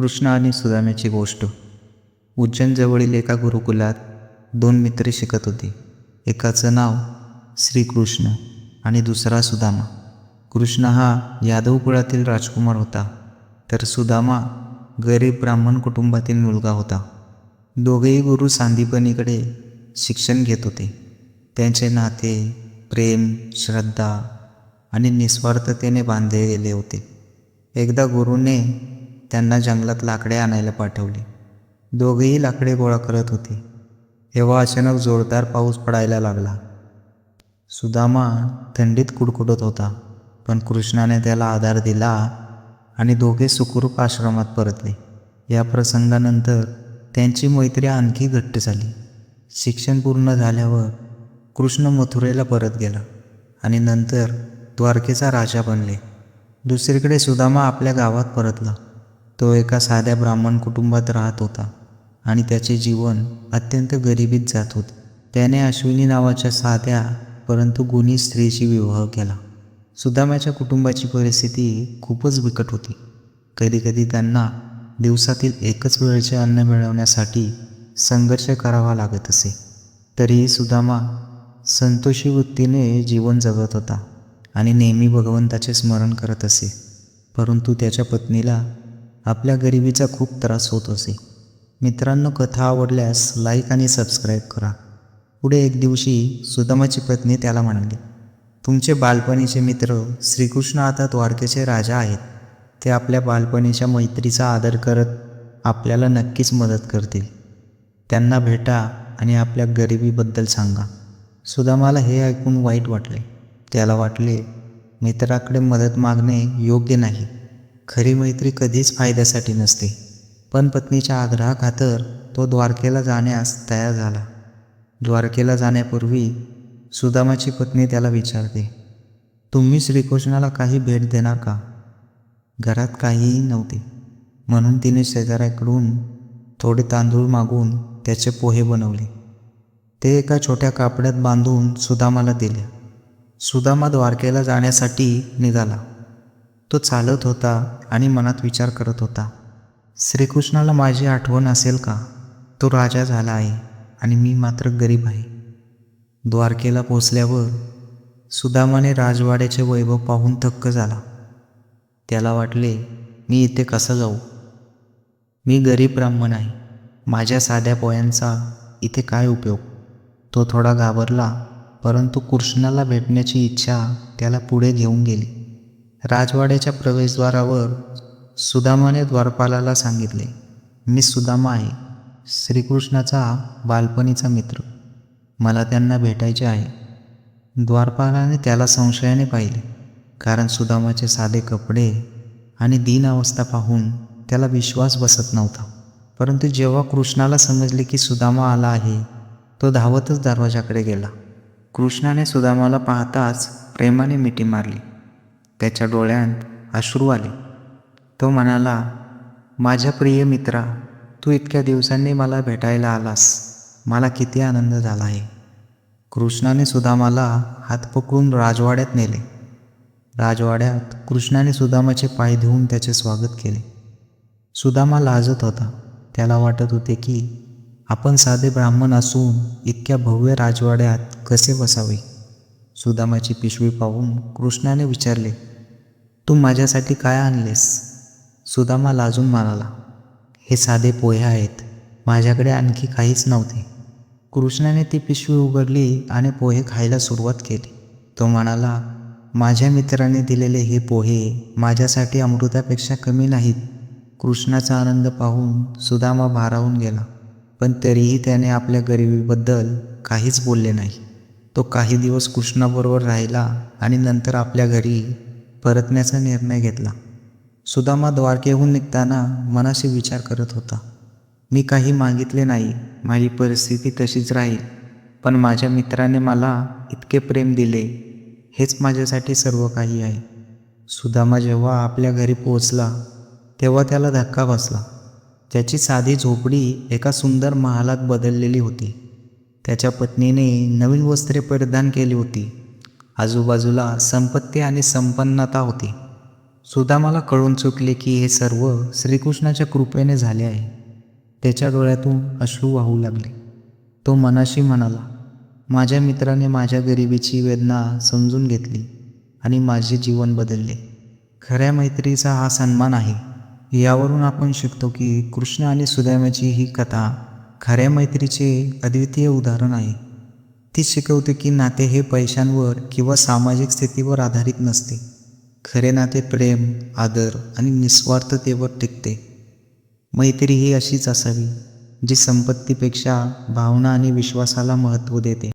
कृष्ण आणि सुदाम्याची गोष्ट. उज्जैनजवळील एका गुरुकुलात दोन मित्र शिकत होते. एकाचं नाव श्रीकृष्ण आणि दुसरा सुदामा. कृष्ण हा यादव कुळातील राजकुमार होता. तर सुदामा गरीब ब्राह्मण कुटुंबातील मुलगा होता. दोघेही गुरु सांदीपनीकडे शिक्षण घेत होते. त्यांचे नाते प्रेम श्रद्धा आणि निस्वार्थतेने बांधले गेले होते. एकदा गुरुने त्यांना जंगलात लाकडे आणायला पाठवले. दोघेही लाकडे गोळा करत होते. तेव्हा अचानक जोरदार पाऊस पडायला लागला. सुदामा थंडीत कुडकुडत होता पण कृष्णाने त्याला आधार दिला आणि दोघे सुखरूप आश्रमात परतले. या प्रसंगानंतर त्यांची मैत्री आणखी घट्ट झाली. शिक्षण पूर्ण झाल्यावर कृष्ण मथुरेला परत गेला आणि नंतर द्वारकेचा राजा बनले. दुसरीकडे सुदामा आपल्या गावात परतला. तो एका साध्या ब्राह्मण कुटुंबात राहत होता आणि त्याचे जीवन अत्यंत गरिबीत जात होते. त्याने अश्विनी नावाच्या साध्या परंतु गुणी स्त्रीशी विवाह केला. सुदामाच्या कुटुंबाची परिस्थिती खूपच बिकट होती. कधीकधी त्यांना दिवसातील एकच वेळचे अन्न मिळवण्यासाठी संघर्ष करावा लागत असे. तरीही सुदामा संतोषी वृत्तीने जीवन जगत होता आणि नेहमी भगवंताचे स्मरण करत असे. परंतु त्याच्या पत्नीला आपल्या गरिबीचा खूप त्रास होत असे. मित्रांनो कथा आवडल्यास लाईक आणि सबस्क्राईब करा. पुढे एक दिवशी सुदामाची पत्नी त्याला म्हणाली तुमचे बालपणीचे मित्र श्रीकृष्ण आता द्वारकेचे राजा आहेत. ते आपल्या बालपणीच्या मैत्रीचा आदर करत आपल्याला नक्कीच मदत करतील. त्यांना भेटा आणि आपल्या गरिबीबद्दल सांगा. सुदामाला हे ऐकून वाईट वाटले. त्याला वाटले मित्राकडे मदत मागणे योग्य नाही. खरी मैत्री कधीच फायद्यासाठी नसते. पण पत्नीच्या आग्रहाखातर तो द्वारकेला जाण्यास तयार झाला. द्वारकेला जाण्यापूर्वी सुदामाची पत्नी त्याला विचारते तुम्ही श्रीकृष्णाला काही भेट देणार का? घरात काहीही नव्हते. म्हणून तिने शेजाऱ्याकडून थोडे तांदूळ मागून त्याचे पोहे बनवले. ते एका छोट्या कापड्यात बांधून सुदामाला दिले. सुदामा द्वारकेला जाण्यासाठी निघाला. तो चालत होता आणि मनात विचार करत होता श्रीकृष्णाला माझी आठवण असेल का? तो राजा झाला आहे आणि मी मात्र गरीब आहे. द्वारकेला पोचल्यावर सुदामाने राजवाड्याचे वैभव पाहून थक्क झाला. त्याला वाटले मी इथे कसं जाऊ? मी गरीब ब्राह्मण आहे. माझ्या साध्या पोयांचा इथे काय उपयोग? तो थोडा घाबरला परंतु कृष्णाला भेटण्याची इच्छा त्याला पुढे घेऊन गेली. राजवाड्याच्या प्रवेशद्वारावर सुदामाने द्वारपालाला सांगितले मी सुदामा आहे श्रीकृष्णाचा बालपणीचा मित्र. मला त्यांना भेटायचे आहे. द्वारपालाने त्याला संशयाने पाहिले कारण सुदामाचे साधे कपडे आणि दीन अवस्था पाहून त्याला विश्वास बसत नव्हता. परंतु जेव्हा कृष्णाला समजले की सुदामा आला आहे तो धावतच दरवाजाकडे गेला. कृष्णाने सुदामाला पाहताच प्रेमाने मिठी मारली. त्याच्या डोळ्यांत अश्रू आले. तो म्हणाला माझ्या प्रिय मित्रा तू इतक्या दिवसांनी मला भेटायला आलास. मला किती आनंद झाला आहे. कृष्णाने सुदामाला हात पकडून राजवाड्यात नेले. राजवाड्यात कृष्णाने सुदामाचे पाय धुवून त्याचे स्वागत केले. सुदामा लाजत होता. त्याला वाटत होते की आपण साधे ब्राह्मण असून इतक्या भव्य राजवाड्यात कसे बसावे? सुदामाची पिशवी पाहून कृष्णाने विचारले तू माझ्यासाठी काय आणलेस? सुदामा लाजून म्हणाला हे साधे पोहे आहेत. माझ्याकडे आणखी काहीच नव्हते. कृष्णाने ती पिशवी उघडली आणि पोहे खायला सुरुवात केली. तो म्हणाला माझ्या मित्राने दिलेले हे पोहे माझ्यासाठी अमृतापेक्षा कमी नाहीत. कृष्णाचा आनंद पाहून सुदामा भारावून गेला पण तरीही त्याने आपल्या गरिबीबद्दल काहीच बोलले नाही. तो काही दिवस कृष्णाबरोबर राहिला आणि नंतर आपल्या घरी परतण्याचा निर्णय घेतला. सुदामा द्वारकेहून निघताना मनाशी विचार करत होता. मी काही मागितले नाही माझी परिस्थिती तशीच राहील पण माझ्या मित्राने मला इतके प्रेम दिले हेच माझ्यासाठी सर्व काही आहे. सुदामा जेव्हा आपल्या घरी पोहोचला तेव्हा त्याला धक्का बसला. त्याची साधी झोपडी एका सुंदर महालात बदललेली होती. त्याच्या पत्नीने नवीन वस्त्रे परिधान केली होती. आजूबाजूला संपत्ती आणि संपन्नता होती. सुदामाला कळून चुकले की हे सर्व श्रीकृष्णाच्या कृपेने झाले आहे. त्याच्या डोळ्यातून अश्रू वाहू लागले. तो मनाशी म्हणाला माझ्या मित्राने माझ्या गरिबीची वेदना समजून घेतली आणि माझे जीवन बदलले. खऱ्या मैत्रीचा हा सन्मान आहे. यावरून आपण शिकतो की कृष्ण आणि सुदामाची ही कथा खऱ्या मैत्रीचे अद्वितीय उदाहरण आहे. ती शिकवते की नाते हे पैशांवर किंवा सामाजिक स्थितीवर आधारित नसते. खरे नाते प्रेम आदर आणि निस्वार्थतेवर टिकते. मैत्री ही अशीच असावी जी संपत्तीपेक्षा भावना आणि विश्वासाला महत्त्व देते.